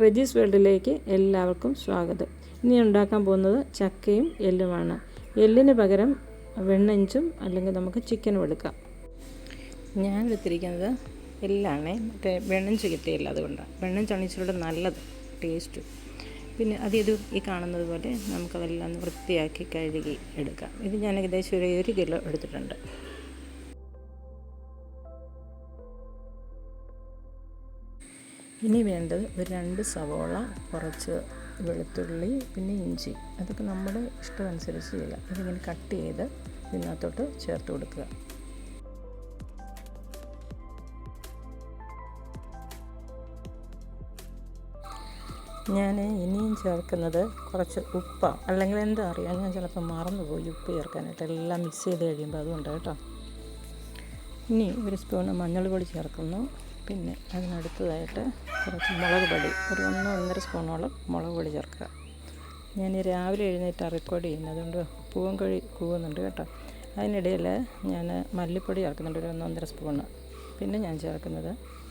റെജീസ് വേൾഡിലേക്ക് എല്ലാവർക്കും സ്വാഗതം. ഇനി ഉണ്ടാക്കാൻ പോകുന്നത് ചക്കയും എല്ലുമാണ്. എല്ലിന് പകരം വെണ്ണഞ്ചും അല്ലെങ്കിൽ നമുക്ക് ചിക്കനും എടുക്കാം. ഞാൻ എടുത്തിരിക്കുന്നത് എല്ലാണ്. മറ്റേ വെണ്ണഞ്ച് കിട്ടിയില്ല അതുകൊണ്ടാണ് വെണ്ണഞ്ചാണ് ഇച്ചിരിയുടെ നല്ലത് ടേസ്റ്റ്. പിന്നെ അത് ഇത് ഈ കാണുന്നത് പോലെ നമുക്കതെല്ലാം വൃത്തിയാക്കി കഴുകി എടുക്കാം. ഇത് ഞാൻ ഏകദേശം ഒരു ഒരു കിലോ എടുത്തിട്ടുണ്ട്. ഇനി വേണ്ടത് ഒരു രണ്ട് സവോള കുറച്ച് വെളുത്തുള്ളി പിന്നെ ഇഞ്ചി. അതൊക്കെ നമ്മുടെ ഇഷ്ടമനുസരിച്ച് ചെയ്യുക ഇതിങ്ങനെ കട്ട് ചെയ്ത് ഇതിനകത്തോട്ട് ചേർത്ത് കൊടുക്കുക. ഞാൻ ഇനിയും ചേർക്കുന്നത് കുറച്ച് ഉപ്പ. അല്ലെങ്കിൽ എന്താ അറിയാം. ഞാൻ ചിലപ്പോൾ മറന്നുപോയി ഉപ്പ് ചേർക്കാനായിട്ട്. എല്ലാം മിക്സ് ചെയ്ത് കഴിയുമ്പോൾ അതുകൊണ്ട് കേട്ടോ. ഇനി ഒരു സ്പൂൺ മഞ്ഞൾ പൊടി ചേർക്കുന്നു. പിന്നെ അതിനടുത്തതായിട്ട് കുറച്ച് മുളക് പൊടി. ഒരു ഒന്ന് ഒന്നര സ്പൂണോളം മുളക് പൊടി ചേർക്കുക. ഞാൻ രാവിലെ എഴുന്നേറ്റാണ് റെക്കോർഡ് ചെയ്യുന്നത്. അതുകൊണ്ട് പൂവൻ കഴി കൂവുന്നുണ്ട് കേട്ടോ. അതിനിടയിൽ ഞാൻ മല്ലിപ്പൊടി ചേർക്കുന്നുണ്ട്. ഒരു ഒന്നൊന്നര സ്പൂണ്. പിന്നെ ഞാൻ ചേർക്കുന്നത്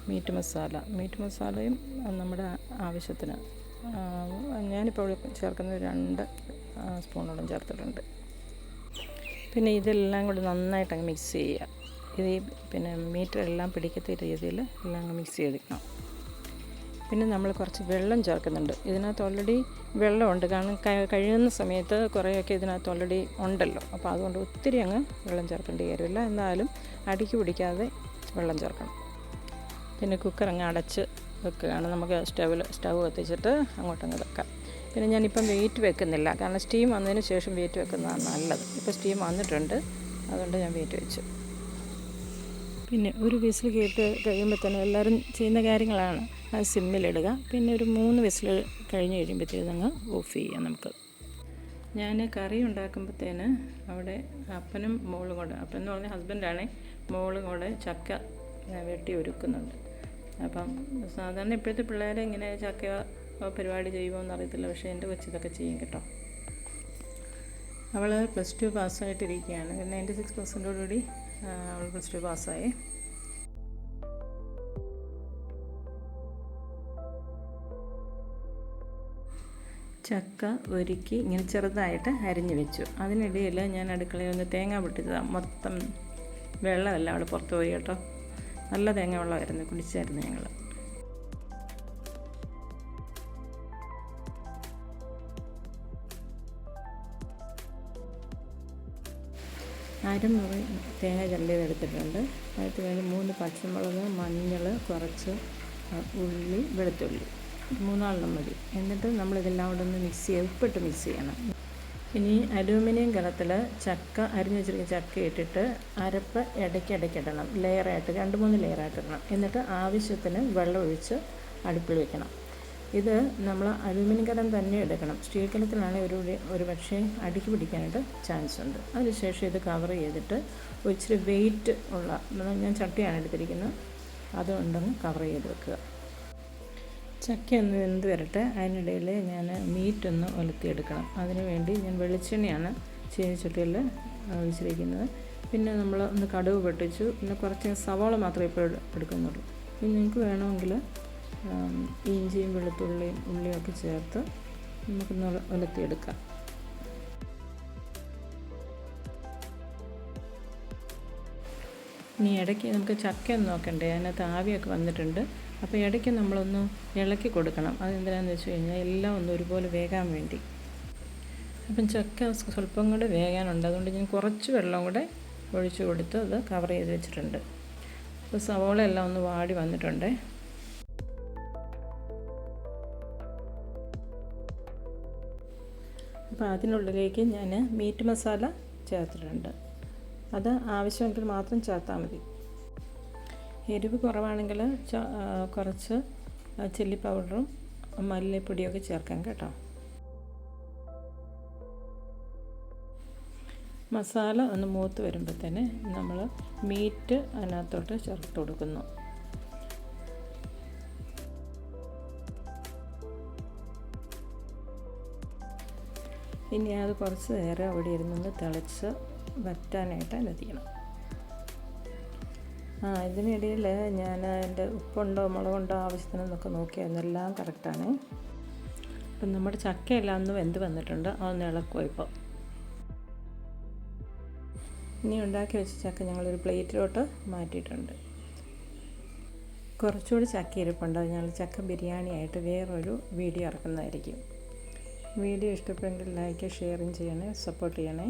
മീറ്റ് മസാല. മീറ്റ് മസാലയും നമ്മുടെ ആവശ്യത്തിന് ഞാനിപ്പോൾ ചേർക്കുന്നത് രണ്ട് സ്പൂണോളം ചേർത്തിട്ടുണ്ട്. പിന്നെ ഇതെല്ലാം കൂടി നന്നായിട്ടങ്ങ് മിക്സ് ചെയ്യുക. ഇത് പിന്നെ മീറ്റർ എല്ലാം പിടിക്കത്ത രീതിയിൽ എല്ലാം അങ്ങ് മിക്സ് ചെയ്തെടുക്കണം. പിന്നെ നമ്മൾ കുറച്ച് വെള്ളം ചേർക്കുന്നുണ്ട്. ഇതിനകത്ത് ഓൾറെഡി വെള്ളമുണ്ട്. കാരണം കഴിയുന്ന സമയത്ത് കുറേയൊക്കെ ഇതിനകത്ത് ഓൾറെഡി ഉണ്ടല്ലോ. അപ്പോൾ അതുകൊണ്ട് ഒത്തിരി അങ്ങ് വെള്ളം ചേർക്കേണ്ടി കാര്യമില്ല. എന്നാലും അടിക്ക് പിടിക്കാതെ വെള്ളം ചേർക്കണം. പിന്നെ കുക്കർ അങ്ങ് അടച്ച് വെക്കുകയാണ്. നമുക്ക് സ്റ്റവിൽ സ്റ്റവ് കത്തിച്ചിട്ട് അങ്ങോട്ടങ്ങ് വെക്കാം. പിന്നെ ഞാനിപ്പം വെയിറ്റ് വെക്കുന്നില്ല. കാരണം സ്റ്റീം വന്നതിന് ശേഷം വെയിറ്റ് വെക്കുന്നതാണ് നല്ലത്. ഇപ്പോൾ സ്റ്റീം വന്നിട്ടുണ്ട്. അതുകൊണ്ട് ഞാൻ വെയിറ്റ് വെച്ചു. പിന്നെ ഒരു വിസിൽ കേട്ട് കഴിയുമ്പോൾ തന്നെ എല്ലാവരും ചെയ്യുന്ന കാര്യങ്ങളാണ്. അത് സിമ്മിലിടുക പിന്നെ ഒരു മൂന്ന് വിസിൽ കഴിഞ്ഞ് കഴിയുമ്പോഴത്തേക്ക് അങ്ങ് ഓഫ് ചെയ്യാം നമുക്ക്. ഞാൻ കറി ഉണ്ടാക്കുമ്പോഴത്തേന് അവിടെ അപ്പനും മോളും കൂടെ അപ്പൻ എന്ന് പറഞ്ഞാൽ ഹസ്ബൻഡാണ് മോളും കൂടെ ചക്ക വെട്ടി ഒരുക്കുന്നുണ്ട്. അപ്പം സാധാരണ ഇപ്പോഴത്തെ പിള്ളേരെ ഇങ്ങനെ ചക്ക പരിപാടി ചെയ്യുമോ എന്നറിയത്തില്ല പക്ഷേ എന്റെ കൊച്ചിതൊക്കെ ചെയ്യും കേട്ടോ. അവൾ പ്ലസ് ടു പാസ്സായിട്ടിരിക്കുകയാണ് നയന്റി സിക്സ് പെർസെന്റോടുകൂടി അവൾ പ്ലസ് ടു പാസ്സായി. ചക്ക ഒരുക്കി ഇങ്ങനെ ചെറുതായിട്ട് അരിഞ്ഞു വെച്ചു. അതിനിടയിൽ ഞാൻ അടുക്കളയിൽ ഒന്ന് തേങ്ങ പൊട്ടിച്ചതാണ് മൊത്തം വെള്ളമല്ല അവൾ പുറത്ത് പോയി കേട്ടോ. നല്ല തേങ്ങ വെള്ളമായിരുന്നു. കുടിച്ചായിരുന്നു ഞങ്ങൾ അരമുറി തേങ്ങ ചരണ്ടിയത് എടുത്തിട്ടുണ്ട്. അതിന് വേണ്ടി മൂന്ന് പച്ചമുളക് മഞ്ഞൾ കുറച്ച് ഉള്ളി വെളുത്തുള്ളി. മൂന്നാളെണ്ണം മതി. എന്നിട്ട് നമ്മളിതെല്ലാം കൂടെ ഒന്ന് മിക്സ് ചെയ്ത് ഉപ്പിട്ട് മിക്സ് ചെയ്യണം. ഇനി അലൂമിനിയം കലത്തിൽ ചക്ക അരിഞ്ഞു വെച്ചിരിക്കുന്ന ചക്ക ഇട്ടിട്ട് അരപ്പ് ഇടയ്ക്ക് ഇടയ്ക്ക് ഇടണം ലെയറായിട്ട് രണ്ട് മൂന്ന് ലെയറായിട്ട് ഇടണം. എന്നിട്ട് ആവശ്യത്തിന് വെള്ളം ഒഴിച്ച് അടുപ്പിൽ വെക്കണം. ഇത് നമ്മൾ അലൂമിനിയം കലം തന്നെ എടുക്കണം. സ്റ്റീൽ കലത്തിലാണെങ്കിൽ ഒരു ഒരു പക്ഷേ അടുക്കി പിടിക്കാനായിട്ട് ചാൻസ് ഉണ്ട്. അതിനുശേഷം ഇത് കവർ ചെയ്തിട്ട് ഒരിച്ചിരി വെയിറ്റ് ഉള്ള ഞാൻ ചട്ടിയാണ് എടുത്തിരിക്കുന്നത്. അതുകൊണ്ടൊന്ന് കവർ ചെയ്ത് വെക്കുക. ചക്ക ഒന്ന് വെന്ത് വരട്ടെ. അതിനിടയിൽ ഞാൻ മീറ്റ് ഒന്ന് ഒലത്തിയെടുക്കണം അതിനുവേണ്ടി ഞാൻ വെളിച്ചെണ്ണയാണ് ചീനിച്ചട്ടിയിൽ ഒഴിച്ചിരിക്കുന്നത് പിന്നെ നമ്മൾ ഒന്ന് കടുവ് പൊട്ടിച്ചു. പിന്നെ കുറച്ച് സവാള മാത്രമേ ഇപ്പോൾ എടുക്കുന്നുള്ളൂ. ഇനി നിങ്ങൾക്ക് വേണമെങ്കിൽ ഇഞ്ചിയും വെളുത്തുള്ളിയും ഉള്ളിയും ഒക്കെ ചേർത്ത് നമുക്കൊന്ന് ഒലത്തിയെടുക്കാം. ഇനി ഇടയ്ക്ക് നമുക്ക് ചക്ക ഒന്ന് നോക്കണ്ടേ? അതിനകത്ത് ആവിയൊക്കെ വന്നിട്ടുണ്ട്. അപ്പോൾ ഇടയ്ക്ക് നമ്മളൊന്ന് ഇളക്കി കൊടുക്കണം. അതെന്തിനാന്ന് വെച്ച് കഴിഞ്ഞാൽ എല്ലാം ഒന്ന് ഒരുപോലെ വേകാൻ വേണ്ടി. അപ്പം ചക്ക സ്വല്പം കൂടെ വേകാനുണ്ട്. അതുകൊണ്ട് ഞാൻ കുറച്ച് വെള്ളം കൂടെ ഒഴിച്ചു കൊടുത്ത് അത് കവർ ചെയ്ത് വെച്ചിട്ടുണ്ട്. അപ്പോൾ സവോള എല്ലാം ഒന്ന് വാടി വന്നിട്ടുണ്ട്? അപ്പോൾ അതിനുള്ളിലേക്ക് ഞാൻ മീറ്റ് മസാല ചേർത്തിട്ടുണ്ട്. അത് ആവശ്യമെങ്കിൽ മാത്രം ചേർത്താൽ മതി. എരിവ് കുറവാണെങ്കിൽ കുറച്ച് ചില്ലി പൗഡറും മല്ലിപ്പൊടിയൊക്കെ ചേർക്കാം കേട്ടോ. മസാല ഒന്ന് മൂത്ത് വരുമ്പോൾ തന്നെ നമ്മൾ മീറ്റ് അതിനകത്തോട്ട് ചേർത്ത് കൊടുക്കുന്നു. ഇനി അത് കുറച്ച് നേരം അവിടെ ഇരുന്നൊന്ന് തിളച്ച് വറ്റാനായിട്ട് അനുവദിക്കണം ആ ഇതിനിടയിൽ ഞാൻ എന്റെ ഉപ്പുണ്ടോ മുളകുണ്ടോ ആവശ്യത്തിനെന്നൊക്കെ നോക്കിയായിരുന്നു എല്ലാം കറക്റ്റാണ് അപ്പം നമ്മുടെ ചക്കയെല്ലാം ഒന്ന് വെന്ത് വന്നിട്ടുണ്ട്. അതൊന്ന് ഇളക്കുക ഇപ്പോൾ ഇനി ഉണ്ടാക്കി വെച്ച ചക്ക ഞങ്ങളൊരു പ്ലേറ്റിലോട്ട് മാറ്റിയിട്ടുണ്ട്. കുറച്ചുകൂടി ചക്ക ഇരിപ്പുണ്ട്. ഞങ്ങൾ ചക്ക ബിരിയാണി ആയിട്ട് വേറൊരു വീഡിയോ ഇറക്കുന്നതായിരിക്കും. വീഡിയോ ഇഷ്ടപ്പെട്ടെങ്കിൽ ലൈക്ക് ഷെയറും ചെയ്യണേ സപ്പോർട്ട് ചെയ്യണേ.